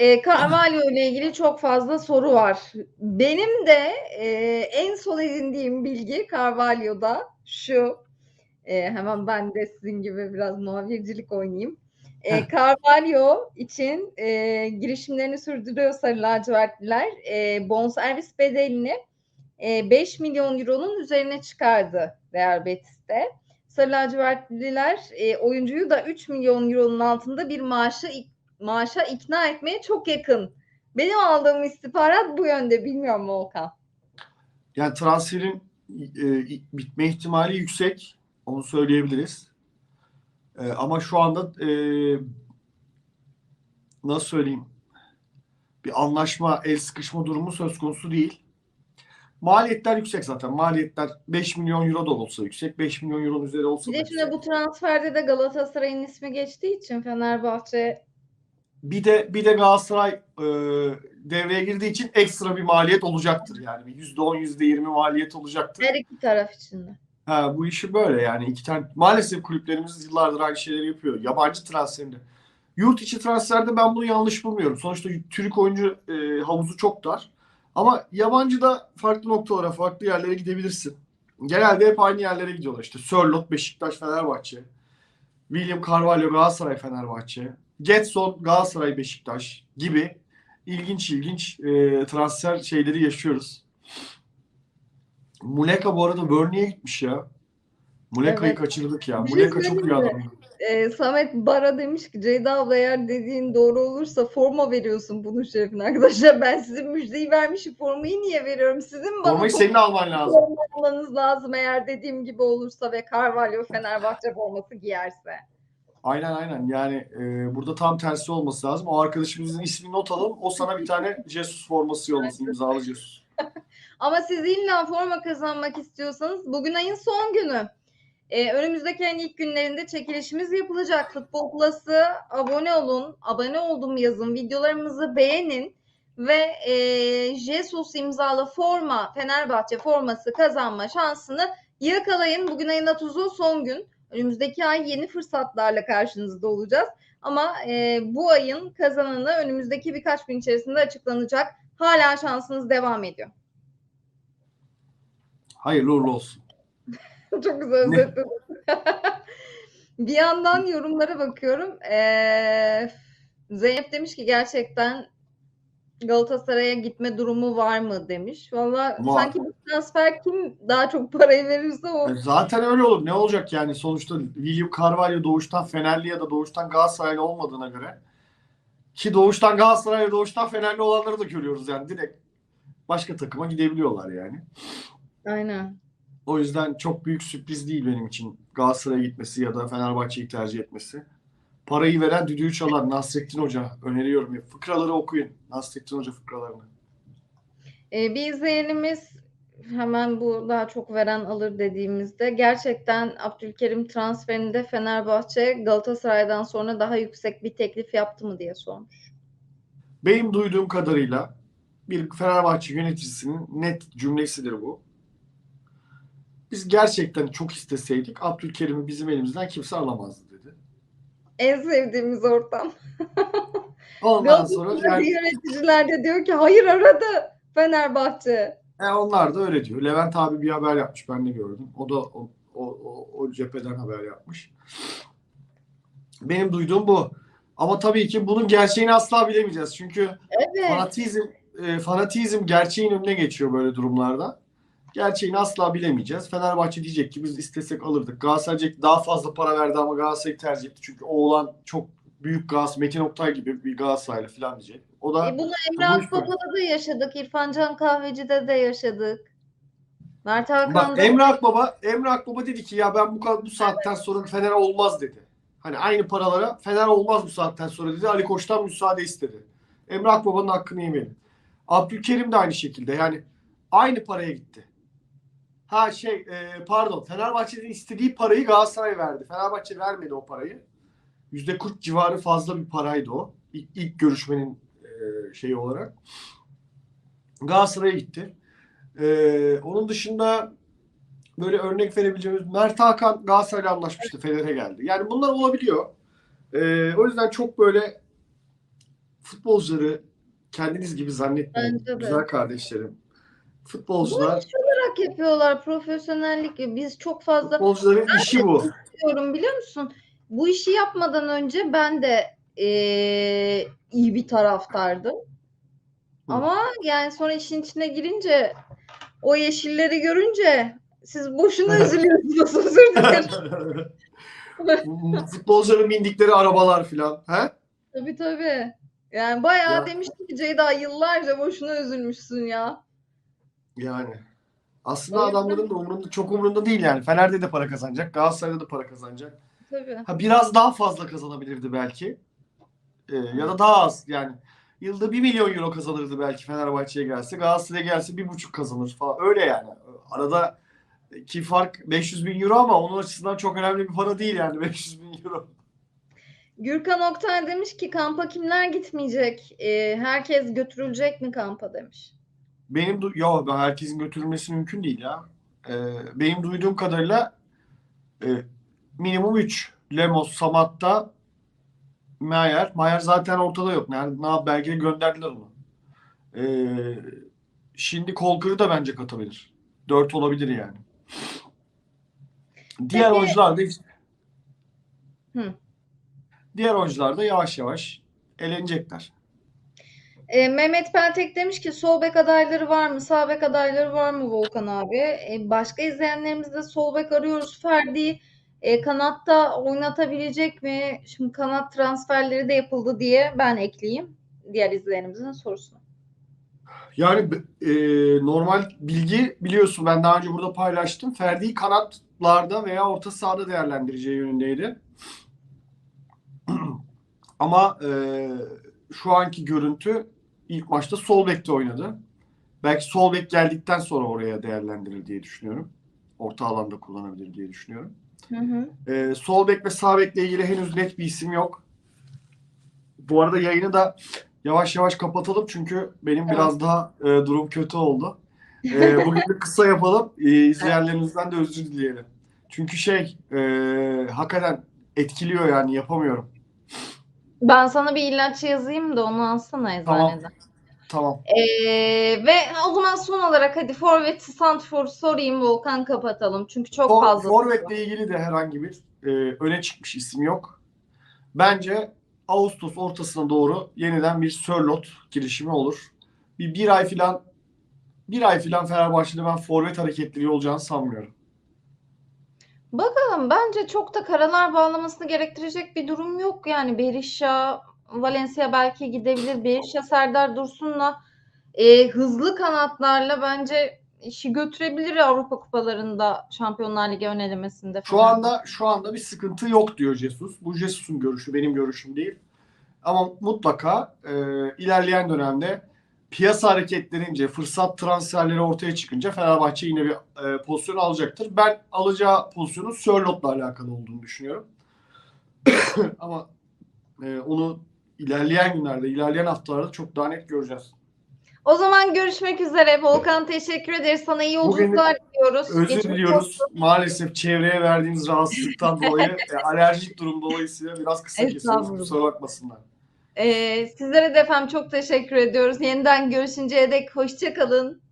e, Carvalho ile ilgili çok fazla soru var. Benim de e, en son edindiğim bilgi Carvalho'da şu. E, hemen ben de sizin gibi biraz muhabircilik oynayayım. E. Carvalho için e, girişimlerini sürdürüyor Sarı Lacivertliler. E, bonservis bedelini e, 5 milyon euronun üzerine çıkardı Real Betis'te. Sarı lacivertliler e, oyuncuyu da 3 milyon euronun altında bir maaşı maaşa ikna etmeye çok yakın. Benim aldığım istihbarat bu yönde. Bilmiyorum Volkan. Yani transferin e, bitme ihtimali yüksek. Onu söyleyebiliriz. E, ama şu anda e, nasıl söyleyeyim bir anlaşma, el sıkışma durumu söz konusu değil. Maliyetler yüksek zaten. Maliyetler 5 milyon euro da olsa yüksek. 5 milyon euro üzeri olsa Bir de şimdi bu transferde de Galatasaray'ın ismi geçtiği için Fenerbahçe Bir de bir de Galatasaray e, devreye girdiği için ekstra bir maliyet olacaktır. Yani bir %10, %20 maliyet olacaktır. her iki taraf için de. Ha, bu işi böyle yani iki tane maalesef kulüplerimiz yıllardır aynı şeyleri yapıyor. Yabancı transferinde. Yurt içi transferde ben bunu yanlış bulmuyorum. Sonuçta Türk oyuncu e, havuzu çok dar. Ama yabancı da farklı noktalara, farklı yerlere gidebilirsin. Genelde hep aynı yerlere gidiyorlar. İşte Sörlot, Beşiktaş, Fenerbahçe. William Carvalho, Galatasaray, Fenerbahçe. Getson, Galatasaray, Beşiktaş gibi ilginç ilginç e, transfer şeyleri yaşıyoruz. Muleka bu arada Burnley'e gitmiş ya. Muleka'yı Evet. kaçırdık ya. Bir Muleka çok iyi adam. Ee, Samet Bara demiş ki Ceyda abla eğer dediğin doğru olursa forma veriyorsun bunun şerefine arkadaşlar. Ben sizin müjdeyi vermişim. Formayı niye veriyorum? Sizin bana Formayı senin alman lazım. almanız lazım eğer dediğim gibi olursa ve Carvalho Fenerbahçe forması giyerse. Aynen aynen. Yani e, burada tam tersi olması lazım. O arkadaşımızın ismini not alalım. O sana bir tane Jesus forması yollasın. imzalı Jesus. Ama siz illa forma kazanmak istiyorsanız bugün ayın son günü. Ee, önümüzdeki ayın ilk günlerinde çekilişimiz yapılacak. Futbol Plus'ı abone olun. Abone oldum yazın. Videolarımızı beğenin. Ve e, Jesus imzalı forma, Fenerbahçe forması kazanma şansını yakalayın. Bugün ayın 30'u son gün. Önümüzdeki ay yeni fırsatlarla karşınızda olacağız. Ama e, bu ayın kazananı önümüzdeki birkaç gün içerisinde açıklanacak. Hala şansınız devam ediyor. Hayırlı uğurlu olsun. Çok güzel özetledin. bir yandan yorumlara bakıyorum. Ee, Zeynep demiş ki gerçekten Galatasaray'a gitme durumu var mı demiş. Valla sanki bu transfer kim daha çok parayı verirse o. E, Zaten öyle olur. Ne olacak yani? Sonuçta William Carvalho doğuştan Fenerli ya da doğuştan Galatasaraylı olmadığına göre ki doğuştan Galatasaray doğuştan Fenerli olanları da görüyoruz yani. Direkt başka takıma gidebiliyorlar yani. Aynen. O yüzden çok büyük sürpriz değil benim için Galatasaray'a gitmesi ya da Fenerbahçe'yi tercih etmesi. Parayı veren düdüğü çalar Nasrettin Hoca. Öneriyorum. ya. Fıkraları okuyun. Nasrettin Hoca fıkralarını. Ee, bir izleyenimiz hemen bu daha çok veren alır dediğimizde gerçekten Abdülkerim transferinde Fenerbahçe Galatasaray'dan sonra daha yüksek bir teklif yaptı mı diye sormuş. Benim duyduğum kadarıyla bir Fenerbahçe yöneticisinin net cümlesidir bu. Biz gerçekten çok isteseydik Abdülkerim'i bizim elimizden kimse alamazdı. En sevdiğimiz ortam. Ondan sonra yani, yöneticiler de diyor ki hayır aradı Fenerbahçe. e, onlar da öyle diyor. Levent abi bir haber yapmış ben de gördüm. O da o, o, o, o cepheden haber yapmış. Benim duyduğum bu. Ama tabii ki bunun gerçeğini asla bilemeyeceğiz. Çünkü Evet. fanatizm e, fanatizm gerçeğin önüne geçiyor böyle durumlarda. Gerçeğini asla bilemeyeceğiz. Fenerbahçe diyecek ki biz istesek alırdık. Galatasaray daha fazla para verdi ama Galatasaray'ı tercih etti. Çünkü o olan çok büyük Galatasaray, Metin Oktay gibi bir Galatasaraylı falan diyecek. O da E bunu Emre. Akbaba'da da yaşadık. İrfan Can Kahveci'de de yaşadık. Mert Bak Hakan'da Emre Akbaba, Emre Akbaba dedi ki ya ben bu kadar bu saatten sonra Fener olmaz dedi. Hani aynı paralara Fener olmaz bu saatten sonra dedi. Ali Koç'tan müsaade istedi. Emre Akbaba'nın hakkını yemeyelim. Abdülkerim de aynı şekilde yani aynı paraya gitti. Ha şey e, pardon Fenerbahçe'nin istediği parayı Galatasaray verdi. Fenerbahçe vermedi o parayı. %40 civarı fazla bir paraydı o. İlk, ilk görüşmenin e, şeyi olarak. Galatasaray'a gitti. Ee, onun dışında böyle örnek verebileceğimiz Mert Hakan Galatasaray'la anlaşmıştı. Fener'e geldi. Yani bunlar olabiliyor. Ee, o yüzden çok böyle futbolcuları kendiniz gibi zannetmeyin. Güzel kardeşlerim. Futbolcular, Olarak yapıyorlar profesyonellik. Biz çok fazla futbolcuların işi bu. diyorum biliyor musun? Bu işi yapmadan önce ben de eee, iyi bir taraftardım. Ama yani sonra işin içine girince o yeşilleri görünce siz boşuna üzülüyorsunuz. Özür dilerim. Futbolcuların bindikleri arabalar filan. He? tabii tabii. Yani bayağı Ya. demiştim ki Ceyda yıllarca boşuna üzülmüşsün ya. Yani. Aslında yüzden- adamların da umurunda, çok umurunda değil yani. Fener'de de para kazanacak, Galatasaray'da da para kazanacak. Tabii. Ha biraz daha fazla kazanabilirdi belki. Ee, ya da daha az yani. Yılda 1 milyon euro kazanırdı belki Fenerbahçe'ye gelse. Galatasaray'a gelse bir buçuk kazanır falan. Öyle yani. Arada ki fark 500 bin euro ama onun açısından çok önemli bir para değil yani 500 bin euro. Gürkan Oktay demiş ki kampa kimler gitmeyecek? Eee, herkes götürülecek mi kampa demiş. Benim du- ben herkesin götürülmesi mümkün değil ya. Ee, benim duyduğum kadarıyla e, minimum 3. Lemos, Samatta, Mayer. Mayer zaten ortada yok. Yani ne de gönderdiler onu. Ee, şimdi Kolkır'ı da bence katabilir. 4 olabilir yani. Diğer Peki- oyuncular da Hı. Diğer oyuncular da yavaş yavaş elenecekler. E, Mehmet Peltek demiş ki sol bek adayları var mı? Sağ bek adayları var mı Volkan abi? E, başka izleyenlerimiz de sol bek arıyoruz. Ferdi e, kanatta oynatabilecek mi? Şimdi kanat transferleri de yapıldı diye ben ekleyeyim diğer izleyenimizin sorusuna. Yani e, normal bilgi biliyorsun ben daha önce burada paylaştım. Ferdi'yi kanatlarda veya orta sahada değerlendireceği yönündeydi. Ama e, şu anki görüntü ilk maçta sol bekte oynadı. Belki sol bek geldikten sonra oraya değerlendirir diye düşünüyorum. Orta alanda kullanabilir diye düşünüyorum. Hı hı. E, sol bek ve sağ bekle ilgili henüz net bir isim yok. Bu arada yayını da yavaş yavaş kapatalım çünkü benim Tamam. biraz daha e, durum kötü oldu. E, bugün de kısa yapalım. E, izleyenlerimizden de özür dileyelim. Çünkü şey e, hakikaten etkiliyor yani yapamıyorum. Ben sana bir ilaç yazayım da onu alsana Tamam. eczaneden. Tamam. E, ve o zaman son olarak hadi forvet Santfor sorayım Volkan kapatalım. Çünkü çok For, fazla. Forvet'le ilgili de herhangi bir e, öne çıkmış isim yok. Bence Ağustos ortasına doğru yeniden bir Sörlot girişimi olur. Bir, bir ay filan bir ay filan Fenerbahçe'de ben forvet hareketleri olacağını sanmıyorum. Bakalım bence çok da karalar bağlamasını gerektirecek bir durum yok. Yani Berisha, Valencia belki gidebilir. Berisha, Serdar Dursun'la e, hızlı kanatlarla bence işi götürebilir Avrupa Kupalarında Şampiyonlar Ligi ön elemesinde Şu anda şu anda bir sıkıntı yok diyor Jesus. Bu Jesus'un görüşü, benim görüşüm değil. Ama mutlaka e, ilerleyen dönemde piyasa hareketlerince, fırsat transferleri ortaya çıkınca Fenerbahçe yine bir e, pozisyon alacaktır. Ben alacağı pozisyonun Sörlot'la alakalı olduğunu düşünüyorum. Ama e, onu ilerleyen günlerde, ilerleyen haftalarda çok daha net göreceğiz. O zaman görüşmek üzere. Volkan teşekkür ederiz. Sana iyi yolculuklar diliyoruz. Özür Geçmiş diliyoruz. olsun. Maalesef çevreye verdiğiniz rahatsızlıktan dolayı e, alerjik durum dolayısıyla biraz kısa kesiyoruz. Kusura bakmasınlar. Ee, sizlere de efendim çok teşekkür ediyoruz. Yeniden görüşünceye dek hoşça kalın.